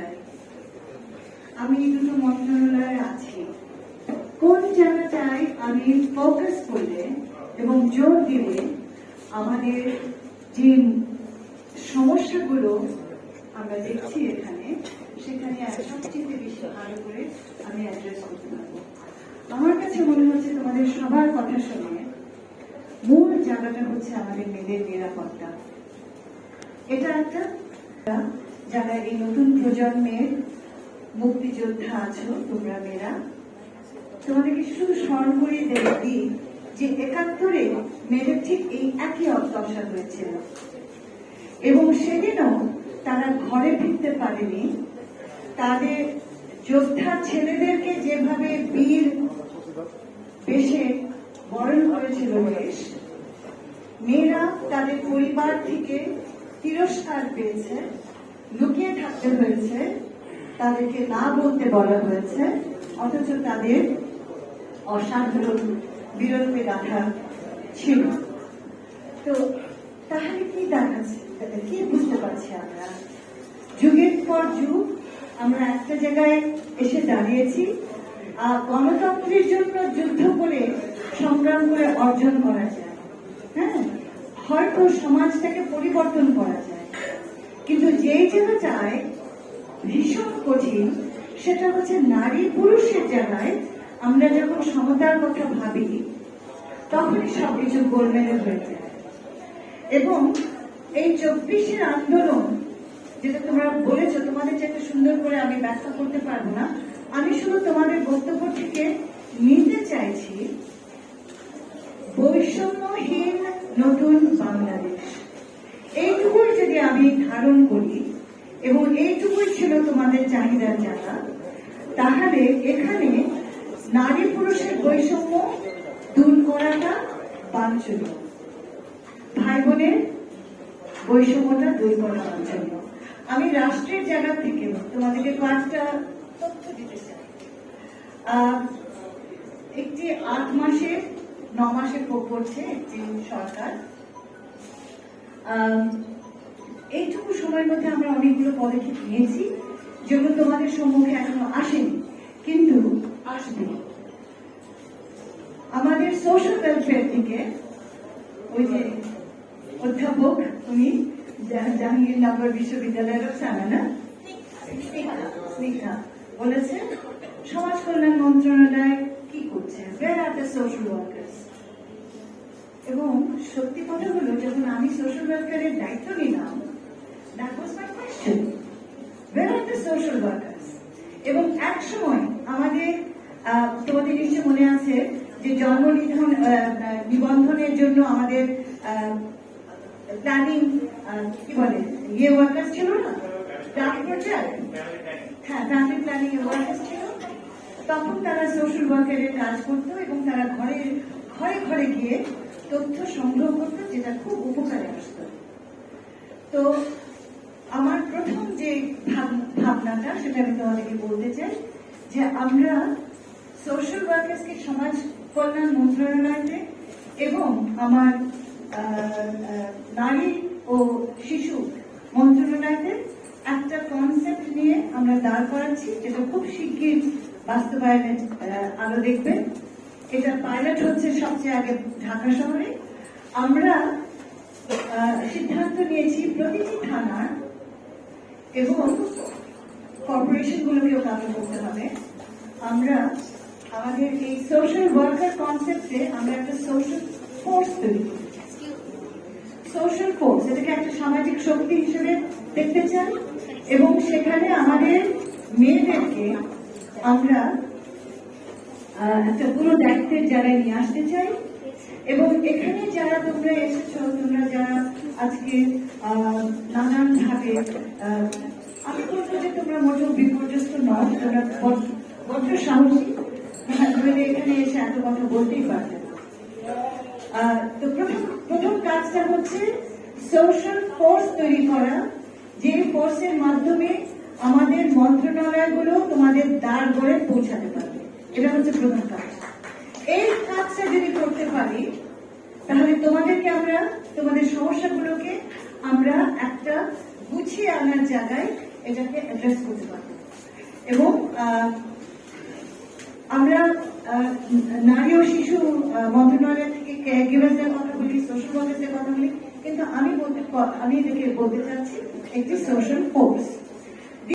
চাই আমি দুটো মন্ত্রণালয়ে আছি। কোন জায়গাটায় আমি ফোকাস করলে এবং জোর দিলে আমাদের যে সমস্যাগুলো আমরা দেখছি এখানে, সেখানে সবচেয়ে বেশি ভালো করে আমি অ্যাড্রেস করতে পারব। আমার কাছে মনে হচ্ছে তোমাদের সবার কথা শুনে মূল জায়গাটা হচ্ছে আমাদের মেয়েদের নিরাপত্তা। এটা একটা যারা এই নতুন প্রজন্মের মুক্তিযোদ্ধা আছো, তোমরা মেয়েরা, তোমাদেরকে শুধু স্মরণ করিয়ে দিই যে একাত্তরে মেয়েদের ঠিক এই একই অত্যাচার হয়েছিল। এবং সেদিনও তারা ঘরে ফিরতে পারেনি। তাদের যোদ্ধা ছেলেদেরকে যেভাবে বীর বেশে বরণ করেছিল দেশ, মেয়েরা তাদের পরিবার থেকে তিরস্কার পেয়েছে। লুকিয়ে থাকতে হয়েছে, তাদেরকে না বলতে বলা হয়েছে, অথচ তাদের অসাধারণ বীরত্বে গাথা ছিল। তো তাহলে কি দেখাচ্ছে? কি বুঝতে পারছি আমরা? যুগের পর যুগ, আমরা একটা জায়গায় এসে দাঁড়িয়েছি, আর গণতন্ত্রের জন্য যুদ্ধ করে সংগ্রাম করে অর্জন করা যায়। হ্যাঁ? হয়তো সমাজটাকে পরিবর্তন করা যায়। কিন্তু যেই জায়গাটায় ভীষণ কঠিন, সেটা হচ্ছে নারী পুরুষের জায়গায় আমরা যখন সমতার কথা ভাবি, তখনই সবকিছু গোলমেলে হয়ে যায়। এবং এই চব্বিশের আন্দোলন, যেটা তোমরা বলেছ, তোমাদের যেটা সুন্দর করে আমি ব্যাখ্যা করতে পারব না, আমি শুধু তোমাদের বক্তব্য থেকে নিতে চাইছি, বৈষম্যহীন নতুন বাংলাদেশ। ধারণ করি এবং এইটুকুই ছিল তোমাদের চাহিদার জায়গা তাহলে এখানে নারী পুরুষের বৈষম্য দূর করাটা বাঞ্ছনীয়। ভাই বোনের বৈষম্যটা দূর করা বাঞ্ছনীয়। আমি রাষ্ট্রের জায়গা থেকে তোমাদেরকে কয়েকটা তথ্য দিতে চাই। একটি আট মাসে, ন মাসে পড়ছে একটি সরকার। এইটুকু সময়ের মধ্যে আমরা অনেকগুলো পদক্ষেপ নিয়েছি, যেগুলো তোমাদের সম্মুখে এখনও আসেনি, কিন্তু আসবে। আমাদের সোশ্যাল ওয়েলফেয়ার থেকে ওই যে অধ্যাপক উনি জাহাঙ্গীরনগর বিশ্ববিদ্যালয়ের সানা না? স্নেহা স্নেহা বলেছে, সমাজ কল্যাণ মন্ত্রণালয় কি করছে? Where are the social workers এবং সত্যি কথা হলো, যখন আমি সোশ্যাল ওয়েলফেয়ারের দায়িত্ব নিলাম where are the social workers এবং এক সময় আমাদের তোমাদের নিশ্চয় মনে আছে যে জন্ম নিধন নিবন্ধনের জন্য আমাদের প্ল্যানিং কি বলে? ইয়ে ওয়ার্কার্স ছিল না? হ্যাঁ ফ্যামিলি প্ল্যানিং ওয়ার্কার্স ছিল। তখন তারা সোশ্যাল ওয়ার্কারের কাজ করতো এবং তারা ঘরে ঘরে ঘরে গিয়ে তথ্য সংগ্রহ করতো, যেটা খুব উপকারে আসতো। তো যে ভাবনাটা, সেটা আমি তোমাদেরকে বলতে চাই, যে আমরা সোশ্যাল ওয়ার্কার্সকে সমাজ কল্যাণ মন্ত্রণালয়তে এবং আমার নারী ও শিশু মন্ত্রণালয়তে একটা কনসেপ্ট নিয়ে আমরা দাঁড় করাচ্ছি, যেটা খুব শিগগির বাস্তবায়নের আলো দেখবে। এটা পাইলট হচ্ছে সবচেয়ে আগে ঢাকা শহরে। আমরা সিদ্ধান্ত নিয়েছি প্রতিটি থানার এবং কর্পোরেশন গুলোকেও কাজ করতে হবে। আমরা আমাদের এই সোশ্যাল ওয়ার্কার কনসেপ্টে আমরা একটা সোশ্যাল ফোর্স তৈরি করি। সোশ্যাল ফোর্স এটাকে একটা সামাজিক শক্তি হিসেবে দেখতে চাই এবং সেখানে আমাদের মেয়েদেরকে আমরা একটা পুরো দায়িত্বের জায়গায় নিয়ে আসতে চাই। এবং এখানে যারা তোমরা এসেছ, তোমরা যারা আজকে নানান ভাবে আমি বলব যে তোমরা মোটেও বিপর্যস্ত নও, তোমরা বড্ড সাহসী। নইলে এখানে এসে এত কথা বলতেই পারবে তো প্রথম প্রথম কাজটা হচ্ছে সোশ্যাল ফোর্স তৈরি করা, যে ফোর্সের মাধ্যমে আমাদের মন্ত্রণালয়গুলো তোমাদের দ্বার গড়ে পৌঁছাতে পারবে। এটা হচ্ছে প্রথম কাজ। এই কাজটা যদি করতে পারি, তাহলে তোমাদেরকে আমরা, তোমাদের সমস্যাগুলোকে আমরা একটা গুছিয়ে আনার জায়গায় এটাকে অ্যাড্রেস করতে পারব এবং আমরা নারী ও শিশু মন্ত্রণালয় থেকে কেয়ার কথা বলি সোশ্যাল ওয়ার্কার্সদের কথা বলি, কিন্তু আমি বলতে আমি এটাকে বলতে চাচ্ছি একটি সোশ্যাল ফোর্স